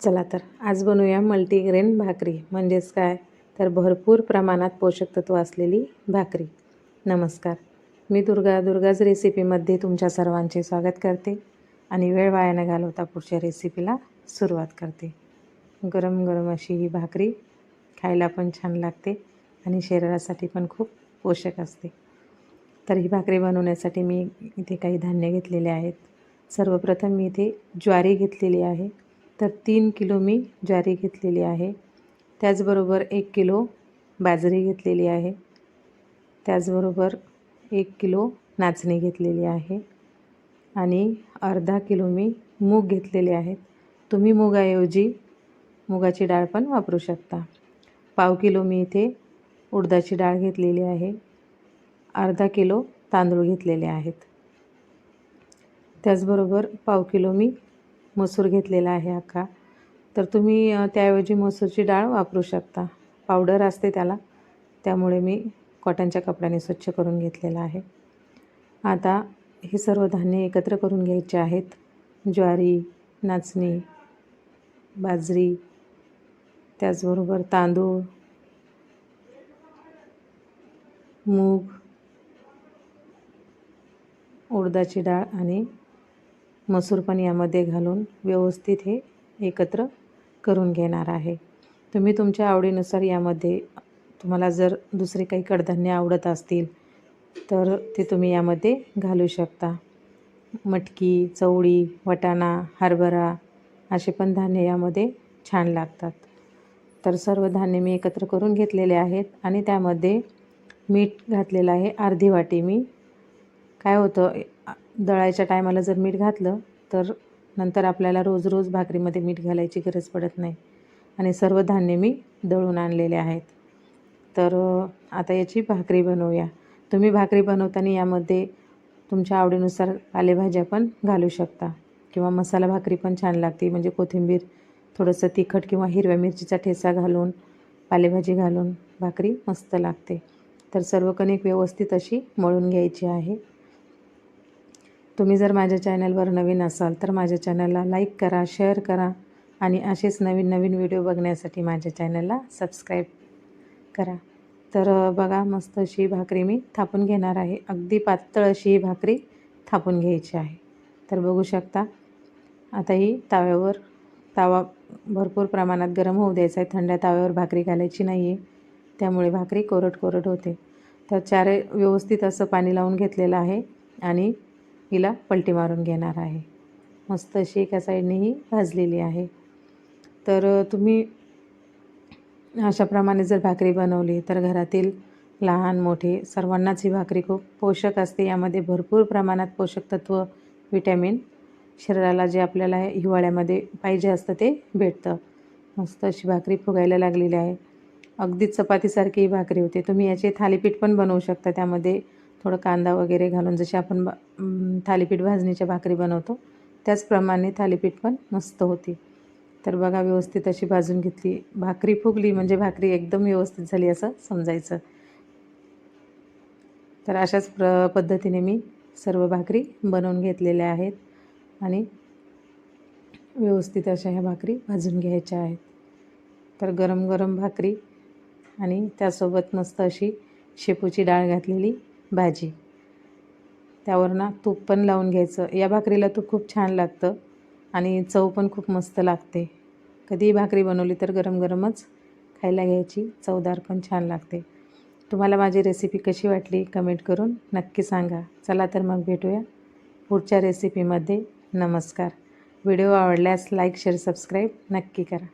चला तर आज बनवूया मल्टीग्रेन भाकरी. म्हणजेच काय? तर भरपूर प्रमाणात पोषक तत्व असलेली भाकरी. नमस्कार. मी दुर्गा दुर्गाज रेसिपीमध्ये तुमच्या सर्वांचे स्वागत करते आणि वेळ वाया न घालवता पुढच्या रेसिपीला सुरुवात करते. गरम गरम अशी ही भाकरी खायला पण छान लागते आणि शरीरासाठी पण खूप पोषक असते. तर ही भाकरी बनवण्यासाठी मी इथे काही धान्य घेतलेले आहेत. सर्वप्रथम मी इथे ज्वारी घेतलेली आहे. तर तीन किलो मी ज्वारी घेतलेली आहे. त्याचबरोबर एक किलो बाजरी घेतलेली आहे. त्याचबरोबर एक किलो नाचणी घेतलेली आहे. आणि अर्धा किलो मी मूग घेतलेले आहेत. तुम्ही मुगाऐवजी मुगाची डाळ पण वापरू शकता. पाव किलो मी इथे उडदाची डाळ घेतलेली आहे. अर्धा किलो तांदूळ घेतलेले आहेत. त्याचबरोबर पाव किलो मी मसूर घेतलेला आहे अख्खा. तर तुम्ही त्याऐवजी मसूरची डाळ वापरू शकता. पावडर असते त्याला. त्यामुळे मी कॉटनच्या कपड्याने स्वच्छ करून घेतलेला आहे. आता हे सर्व धान्य एकत्र करून घ्यायचे आहेत. ज्वारी नाचणी बाजरी त्याचबरोबर तांदूळ मूग उडदाची डाळ आणि मसूर पण यामध्ये घालून व्यवस्थित हे एकत्र करून घेणार आहे. तुम्ही तुमच्या आवडीनुसार यामध्ये तुम्हाला जर दुसरे काही कडधान्य आवडत असतील तर ते तुम्ही यामध्ये घालू शकता. मटकी चवळी वटाणा हरभरा असे पण धान्य यामध्ये छान लागतात. तर सर्व धान्य मी एकत्र करून घेतलेले आहेत आणि त्यामध्ये मीठ घातलेलं आहे अर्धी वाटी. मी काय होतं दळायच्या टायमाला जर मीठ घातलं तर नंतर आपल्याला रोज रोज भाकरीमध्ये मीठ घालायची गरज पडत नाही. आणि सर्व धान्य मी दळून आणलेले आहेत. तर आता याची भाकरी बनवूया. तुम्ही भाकरी बनवताना यामध्ये तुमच्या आवडीनुसार पालेभाज्या पण घालू शकता. किंवा मसाला भाकरी पण छान लागते. म्हणजे कोथिंबीर थोडंसं तिखट किंवा हिरव्या मिरचीचा ठेचा घालून पालेभाजी घालून भाकरी मस्त लागते. तर सर्व कणिक व्यवस्थित अशी मळून घ्यायची आहे. तुम्ही जर माझ्या चॅनलवर नवीन असाल तर माझ्या चॅनलला लाईक करा शेअर करा आणि असेच नवीन नवीन व्हिडिओ बघण्यासाठी माझ्या चॅनलला सबस्क्राईब करा. तर बघा मस्त अशी भाकरी मी थापून घेणार आहे. अगदी पातळ अशी ही भाकरी थापून घ्यायची आहे. तर बघू शकता आता ही ताव्यावर तावा भरपूर प्रमाणात गरम होऊ द्यायचा आहे. थंड ताव्यावर भाकरी घालायची नाही आहे त्यामुळे भाकरी कोरट कोरट होते. तर चारे व्यवस्थित असं पाणी लावून घेतलेलं आहे आणि हिला पलटी मारून घेणार आहे. मस्त अशी एका साईडनेही भाजलेली आहे. तर तुम्ही अशाप्रमाणे जर भाकरी बनवली तर घरातील लहान मोठे सर्वांनाच ही भाकरी खूप पोषक असते. यामध्ये भरपूर प्रमाणात पोषक तत्व विटॅमिन शरीराला जे आपल्याला हिवाळ्यामध्ये पाहिजे असतं ते भेटतं. मस्त अशी भाकरी फुगायला लागलेली आहे. अगदीच चपातीसारखी ही भाकरी होते. तुम्ही याचे थालीपीठ पण बनवू शकता. त्यामध्ये थोडं कांदा वगैरे घालून जसे आपण बा थालीपीठ भाजणीच्या भाकरी बनवतो त्याचप्रमाणे थालीपीठ पण मस्त होती. तर बघा व्यवस्थित अशी भाजून घेतली. भाकरी फुगली म्हणजे भाकरी एकदम व्यवस्थित झाली असं समजायचं. तर अशाच प्र पद्धतीने मी सर्व भाकरी बनवून घेतलेल्या आहेत आणि व्यवस्थित अशा ह्या भाकरी भाजून घ्यायच्या आहेत. तर गरम गरम भाकरी आणि त्यासोबत मस्त अशी शेपूची डाळ घातलेली. भाजी. त्यावर ना तूप पण लावून घ्यायचं. या भाकरीला तूप खूप छान लागतं आणि चव पण खूप मस्त लागते. कधीही भाकरी बनवली तर गरम गरमच खायला घ्यायची. चवदार पण छान लागते. तुम्हाला माझी रेसिपी कशी वाटली कमेंट करून नक्की सांगा. चला तर मग भेटूया पुढच्या रेसिपीमध्ये नमस्कार. व्हिडिओ आवडल्यास लाईक शेअर सबस्क्राईब नक्की करा.